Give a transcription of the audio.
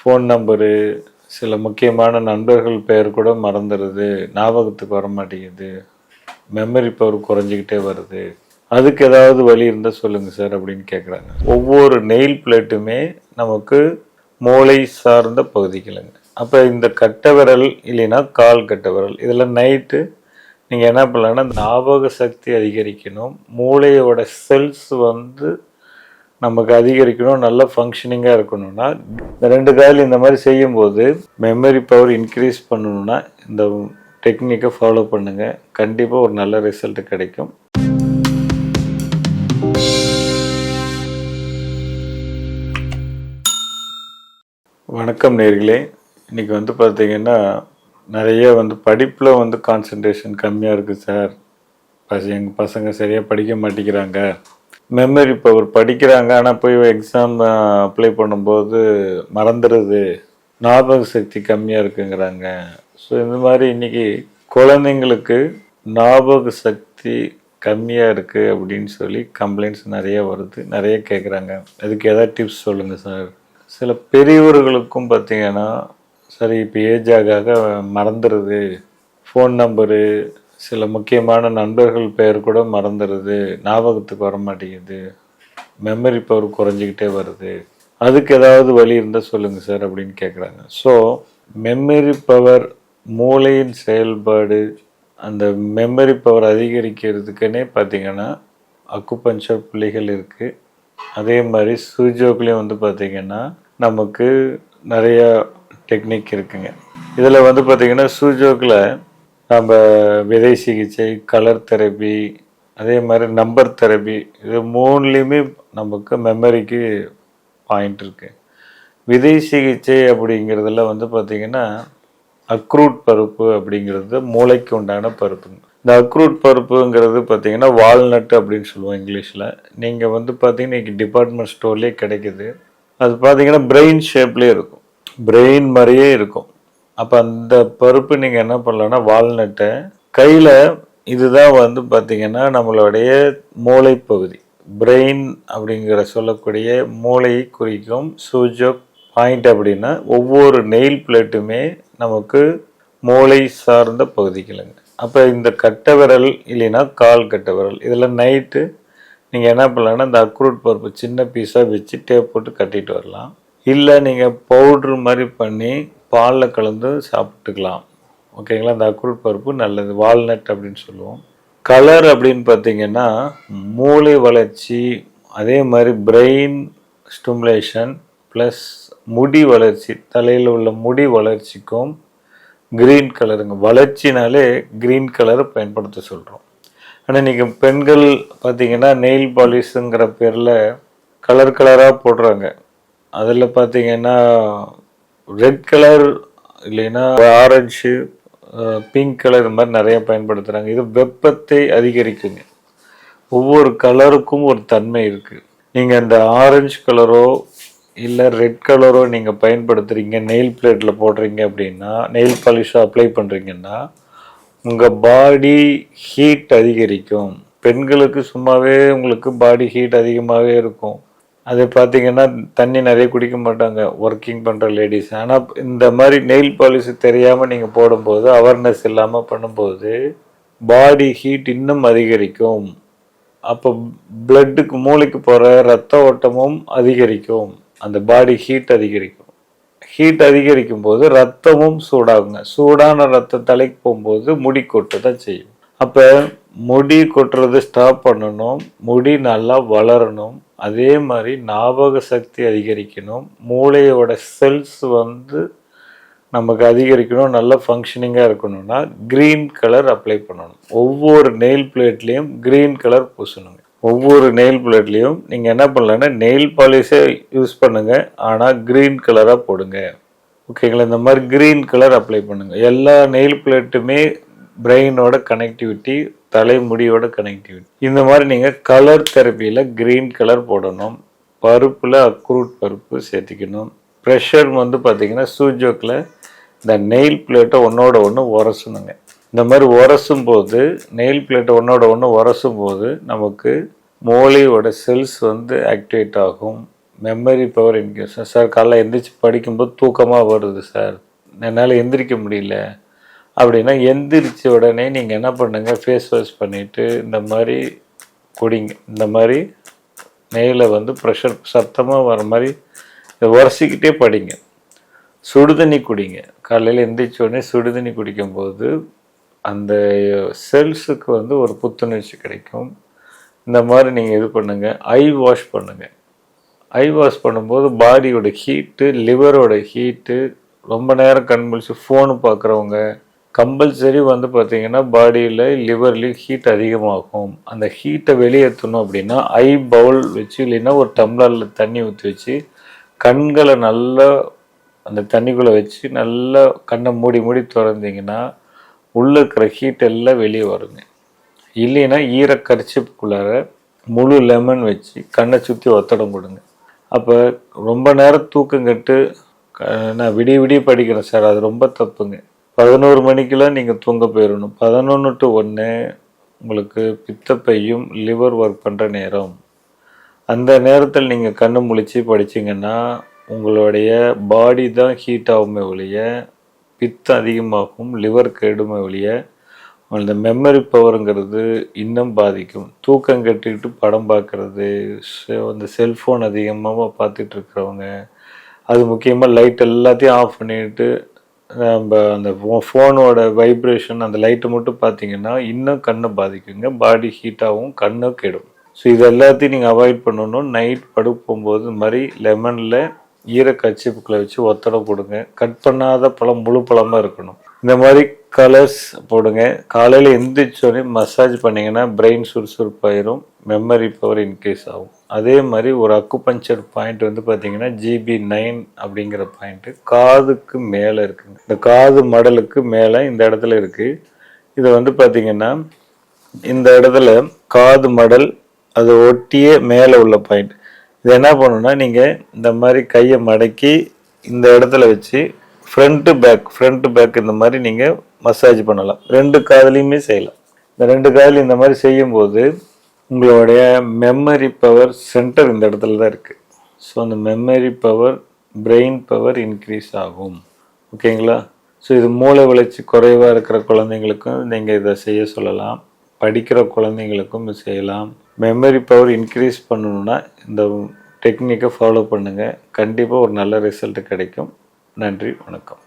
Phone number சில முக்கியமான நண்பர்கள் பெயர் கூட மறந்துடுது ஞாபகத்துக்கு வர மாட்டேங்குது மெமரி பவர் குறைஞ்சிக்கிட்டே வருது. அதுக்கு ஏதாவது வழி இருந்தால் சொல்லுங்கள் சார் அப்படின்னு கேட்குறாங்க ஒவ்வொரு நெயில் பிளேட்டுமே நமக்கு மூளை சார்ந்த பகுதிகளுங்க. அப்போ இந்த கட்ட விரல் இல்லைன்னா கால் கட்ட விரல் இதில் நைட்டு நீங்கள் என்ன பண்ணலான்னா ஞாபக சக்தி அதிகரிக்கணும். மூளையோட செல்ஸ் வந்து நமக்கு அதிகரிக்கணும் நல்ல ஃபங்க்ஷனிங்காக இருக்கணும்னா இந்த ரெண்டு காயில் இந்த மாதிரி செய்யும்போது மெமரி பவர் இன்க்ரீஸ் பண்ணணும்னா இந்த டெக்னிக்கை ஃபாலோ பண்ணுங்கள் கண்டிப்பாக ஒரு நல்ல ரிசல்ட் கிடைக்கும். வணக்கம் நேர்களே. இன்றைக்கி வந்து பார்த்தீங்கன்னா நிறைய வந்து படிப்பில் வந்து கான்சன்ட்ரேஷன் கம்மியாக இருக்குது சார் பசங்க எங்கள் பசங்க சரியாக படிக்க மாட்டேங்கிறாங்க. மெமரி பவர் படிக்கிறாங்க ஆனால் போய் எக்ஸாம் அப்ளை பண்ணும்போது மறந்துடுது. ஞாபக சக்தி கம்மியாக இருக்குங்கிறாங்க. ஸோ இந்த மாதிரி இன்றைக்கி குழந்தைங்களுக்கு ஞாபக சக்தி கம்மியாக இருக்குது அப்படின்னு சொல்லி கம்ப்ளைண்ட்ஸ் நிறைய வருது நிறைய கேட்குறாங்க அதுக்கு ஏதாவது டிப்ஸ் சொல்லுங்கள் சார் சில பெரியவர்களுக்கும் பார்த்தீங்கன்னா சரி இப்போ ஏஜ் ஆக ஆக மறந்துடுது. ஃபோன் நம்பரு சில முக்கியமான நண்பர்கள் பெயர் கூட மறந்துடுது ஞாபகத்துக்கு வர மாட்டேங்குது மெமரி பவர் குறைஞ்சிக்கிட்டே வருது. அதுக்கு ஏதாவது வழி இருந்தால் சொல்லுங்கள் சார் அப்படின்னு கேட்குறாங்க ஸோ மெமரி பவர் மூளையின் செயல்பாடு அந்த மெமரி பவர் அதிகரிக்கிறதுக்குன்னே பார்த்தீங்கன்னா அக்குபஞ்சர் புள்ளிகள் இருக்குது அதே மாதிரி சுஜோக்லேயும் வந்து பார்த்திங்கன்னா நமக்கு நிறையா டெக்னிக் இருக்குங்க. இதில் வந்து பார்த்திங்கன்னா சுஜோக்கில் நம்ம விதை சிகிச்சை கலர் தெரப்பி அதே மாதிரி நம்பர் தெரப்பி இது மூணுலேயுமே நமக்கு மெமரிக்கு பாயிண்ட் இருக்குது விதை சிகிச்சை அப்படிங்கிறதுல வந்து பார்த்திங்கன்னா அக்ரூட் பருப்பு அப்படிங்கிறது மூளைக்கு உண்டான பருப்புங்க இந்த அக்ரூட் பருப்புங்கிறது பார்த்தீங்கன்னா வால்நட் அப்படின்னு சொல்லுவோம் இங்கிலீஷில். நீங்கள் வந்து பார்த்தீங்கன்னா இன்னைக்கு டிபார்ட்மெண்ட் ஸ்டோர்லேயே கிடைக்குது. அது பார்த்தீங்கன்னா பிரெயின் ஷேப்லேயே இருக்கும். பிரெயின் மாதிரியே இருக்கும். அப்போ அந்த பருப்பு நீங்கள் என்ன பண்ணலான்னா வால்நட்டை. கையில் இதுதான் வந்து பார்த்தீங்கன்னா நம்மளுடைய மூளை பகுதி பிரெயின் அப்படிங்கிற சொல்லக்கூடிய மூளையை குறிக்கும் சூஜோக் பாயிண்ட் அப்படின்னா ஒவ்வொரு நெயில் பிளேட்டுமே நமக்கு மூளை சார்ந்த பகுதிகளுங்க. அப்போ இந்த கட்ட விரல் இல்லைன்னா கால் கட்ட விரல். இதில் நைட்டு நீங்கள் என்ன பண்ணலான்னா இந்த அக்ரூட் பருப்பு சின்ன பீஸாக வச்சு டேப் போட்டு கட்டிட்டு வரலாம். இல்லை நீங்கள் பவுட்ரு மாதிரி பண்ணி பாலில் கலந்து சாப்பிட்டுக்கலாம். ஓகேங்களா? இந்த அக்குள் பருப்பு நல்லது. வால்நட் அப்படின்னு சொல்லுவோம். கலர் அப்படின்னு பார்த்தீங்கன்னா மூளை வளர்ச்சி அதே மாதிரி பிரெயின் ஸ்டிமுலேஷன் ப்ளஸ் முடி வளர்ச்சி. தலையில் உள்ள முடி வளர்ச்சிக்கும் க்ரீன் கலருங்க. வளர்ச்சினாலே க்ரீன் கலரை பயன்படுத்த சொல்கிறோம் ஆனால் நீங்கள் பெண்கள் பார்த்தீங்கன்னா நெயில் பாலிஷுங்கிற பேரில் கலர் கலராக போடுறாங்க. அதில் பார்த்தீங்கன்னா ரெட் கலர் இல்லைன்னா ஆரஞ்சு பிங்க் கலர் இந்த மாதிரி நிறைய பயன்படுத்துகிறாங்க இது வெப்பத்தை அதிகரிக்குங்க. ஒவ்வொரு கலருக்கும் ஒரு தன்மை இருக்குது நீங்கள் அந்த ஆரஞ்சு கலரோ இல்லை ரெட் கலரோ நீங்கள் பயன்படுத்துகிறீங்க நெயில் பிளேட்டில் போடுறீங்க அப்படின்னா நெயில் பாலிஷாக அப்ளை பண்ணுறீங்கன்னா உங்கள் பாடி ஹீட் அதிகரிக்கும். பெண்களுக்கு சும்மாவே உங்களுக்கு பாடி ஹீட் அதிகமாகவே இருக்கும். அது பார்த்தீங்கன்னா தண்ணி நிறைய குடிக்க மாட்டாங்க ஒர்க்கிங் பண்ணுற லேடிஸ் ஆனால் இந்த மாதிரி நெயில் பாலிஷ் தெரியாமல் நீங்கள் போடும்போது அவேர்னஸ் இல்லாமல் பண்ணும்போது பாடி ஹீட் இன்னும் அதிகரிக்கும். அப்போ பிளட்டுக்கு மூளைக்கு போகிற ரத்த ஓட்டமும் அதிகரிக்கும். அந்த பாடி ஹீட் அதிகரிக்கும். ஹீட் அதிகரிக்கும் போது ரத்தமும் சூடாகுங்க. சூடான ரத்தம் தலைக்கு போகும்போது முடி கொட்டு தான் செய்யும். அப்போ முடி கொட்டுறது ஸ்டாப் பண்ணணும். முடி நல்லா வளரணும். அதே மாதிரி ஞாபக சக்தி அதிகரிக்கணும். மூளையோட செல்ஸ் வந்து நமக்கு அதிகரிக்கணும். நல்ல ஃபங்க்ஷனிங்காக இருக்கணும்னா க்ரீன் கலர் அப்ளை பண்ணணும். ஒவ்வொரு நெயில் பிளேட்லேயும் க்ரீன் கலர் பூசணுங்க. ஒவ்வொரு நெயில் பிளேட்லேயும் நீங்கள் என்ன பண்ணலான்னா நெயில் பாலிஷே யூஸ் பண்ணுங்கள் ஆனால் க்ரீன் கலராக போடுங்க. ஓகேங்களா? இந்த மாதிரி க்ரீன் கலர் அப்ளை பண்ணுங்கள் எல்லா நெயில் பிளேட்டுமே பிரெயினோட கனெக்டிவிட்டி தலைமுடியோட கனெக்டிவிட்டி இந்த மாதிரி நீங்கள் கலர் தெரப்பியில் க்ரீன் கலர் போடணும். பருப்பில் அக்ரூட் பருப்பு சேர்த்திக்கணும். ப்ரெஷர் வந்து பார்த்தீங்கன்னா சூஜோக்கில் இந்த நெயில் பிளேட்டை ஒன்றோட ஒன்று உரசணுங்க. இந்த மாதிரி உரசும் போது நெயில் பிளேட்டை ஒன்றோட ஒன்று உரசும் போது நமக்கு மூளையோட செல்ஸ் வந்து ஆக்டிவேட் ஆகும். மெமரி பவர் இன்க்ரீஸ் சார் காலைல எந்திரிச்சு படிக்கும்போது தூக்கமாக வருது சார் என்னால் எந்திரிக்க முடியல. அப்படின்னா எந்திரிச்ச உடனே நீங்கள் என்ன பண்ணுங்கள் ஃபேஸ் வாஷ் பண்ணிவிட்டு இந்த மாதிரி குடிங்க. இந்த மாதிரி நெய்யில் வந்து ப்ரெஷர் சத்தமாக வர மாதிரி இதை உரசிக்கிட்டே படிங்க. சுடுதண்ணி குடிங்க. காலையில் எந்திரிச்ச உடனே சுடுதண்ணி குடிக்கும்போது அந்த செல்ஸுக்கு வந்து ஒரு புத்துணர்ச்சி கிடைக்கும். இந்த மாதிரி நீங்கள் இது பண்ணுங்கள் ஐ வாஷ் பண்ணுங்கள் ஐ வாஷ் பண்ணும்போது பாடியோட ஹீட்டு லிவரோட ஹீட்டு ரொம்ப நேரம் கண் முழிச்சு ஃபோனு பார்க்குறவங்க கம்பல்சரி வந்து பார்த்திங்கன்னா பாடியில் லிவர்லேயும் ஹீட் அதிகமாகும். அந்த ஹீட்டை வெளியேற்றணும் அப்படின்னா ஐ பவுல் வச்சு இல்லைன்னா ஒரு டம்ளரில் தண்ணி ஊற்றி வச்சு கண்களை நல்லா அந்த தண்ணிக்குள்ளே வச்சு நல்லா கண்ணை மூடி மூடி திறந்தீங்கன்னா உள்ளே இருக்கிற ஹீட் எல்லாம் வெளியே வருங்க. இல்லைன்னா ஈர கரிச்சிப்புக்குள்ளார முழு லெமன் வச்சு கண்ணை சுற்றி ஒத்தடம் கொடுங்க. அப்போ ரொம்ப நேரம் தூக்கம் கட்டு நான் விடிய விடிய படிக்கிறேன் சார். அது ரொம்ப தப்புங்க. பதினோரு மணிக்கெல்லாம் நீங்கள் தூங்க போயிடணும் பதினொன்று டு ஒன்று உங்களுக்கு பித்தப்பையும் லிவர் ஒர்க் பண்ணுற நேரம். அந்த நேரத்தில் நீங்கள் கண்ணு முழிச்சு படிச்சிங்கன்னா உங்களுடைய பாடி தான் ஹீட் ஆகுமே ஒழிய பித்தம் அதிகமாகும் லிவர் கெடுமே ஒழிய அந்த மெமரி பவருங்கிறது இன்னும் பாதிக்கும். தூக்கம் கட்டிக்கிட்டு படம் பார்க்கறது அந்த செல்ஃபோன் அதிகமாக பார்த்துட்டு இருக்கிறவங்க அது முக்கியமாக லைட் எல்லாத்தையும் ஆஃப் பண்ணிட்டு நம்ம அந்த ஃபோனோட வைப்ரேஷன் அந்த லைட்டை மட்டும் பார்த்தீங்கன்னா இன்னும் கண்ணை பாதிக்குங்க. பாடி ஹீட்டாகவும் கண்ணை கெடும். ஸோ இது எல்லாத்தையும் நீங்கள் அவாய்ட் பண்ணணும். நைட் படுக்க போகும்போது இந்த மாதிரி லெமனில் ஈர கச்சிப்புக்களை வச்சு ஒத்தடை கொடுங்க கட் பண்ணாத பழம் முழு பழமாக இருக்கணும். இந்த மாதிரி கலர்ஸ் போடுங்க. காலையில் எந்திரிச்சோடனே மசாஜ் பண்ணிங்கன்னா பிரெயின் சுறுசுறுப்பாயிரும். மெமரி பவர் இன்க்ரீஸ் ஆகும். அதே மாதிரி ஒரு அக்குபஞ்சர் பாயிண்ட் வந்து பார்த்தீங்கன்னா ஜிபி நைன் அப்படிங்கிற பாயிண்ட்டு காதுக்கு மேலே இருக்குங்க. இந்த காது மடலுக்கு மேலே இந்த இடத்துல இருக்குது இது வந்து பார்த்தீங்கன்னா இந்த இடத்துல காது மடல் அதை ஒட்டியே மேலே உள்ள பாயிண்ட் இது என்ன பண்ணணும்னா நீங்கள் இந்த மாதிரி கையை மடக்கி இந்த இடத்துல வச்சு ஃப்ரண்ட்டு பேக் ஃப்ரண்ட்டு பேக் இந்த மாதிரி நீங்கள் மசாஜ் பண்ணலாம். ரெண்டு காதுலேயுமே செய்யலாம். இந்த ரெண்டு காதுலையும் இந்த மாதிரி செய்யும்போது உங்களுடைய மெமரி பவர் சென்டர் இந்த இடத்துல தான் இருக்குது ஸோ அந்த memory power brain power increase ஆகும். ஓகேங்களா ஸோ இது மூளை வளர்ச்சி குறைவாக இருக்கிற குழந்தைங்களுக்கும் நீங்கள் இதை செய்ய சொல்லலாம். படிக்கிற குழந்தைங்களுக்கும் செய்யலாம். மெமரி பவர் இன்க்ரீஸ் பண்ணணும்னா இந்த டெக்னிக்கை ஃபாலோ பண்ணுங்கள் கண்டிப்பாக ஒரு நல்ல ரிசல்ட் கிடைக்கும். நன்றி வணக்கம்.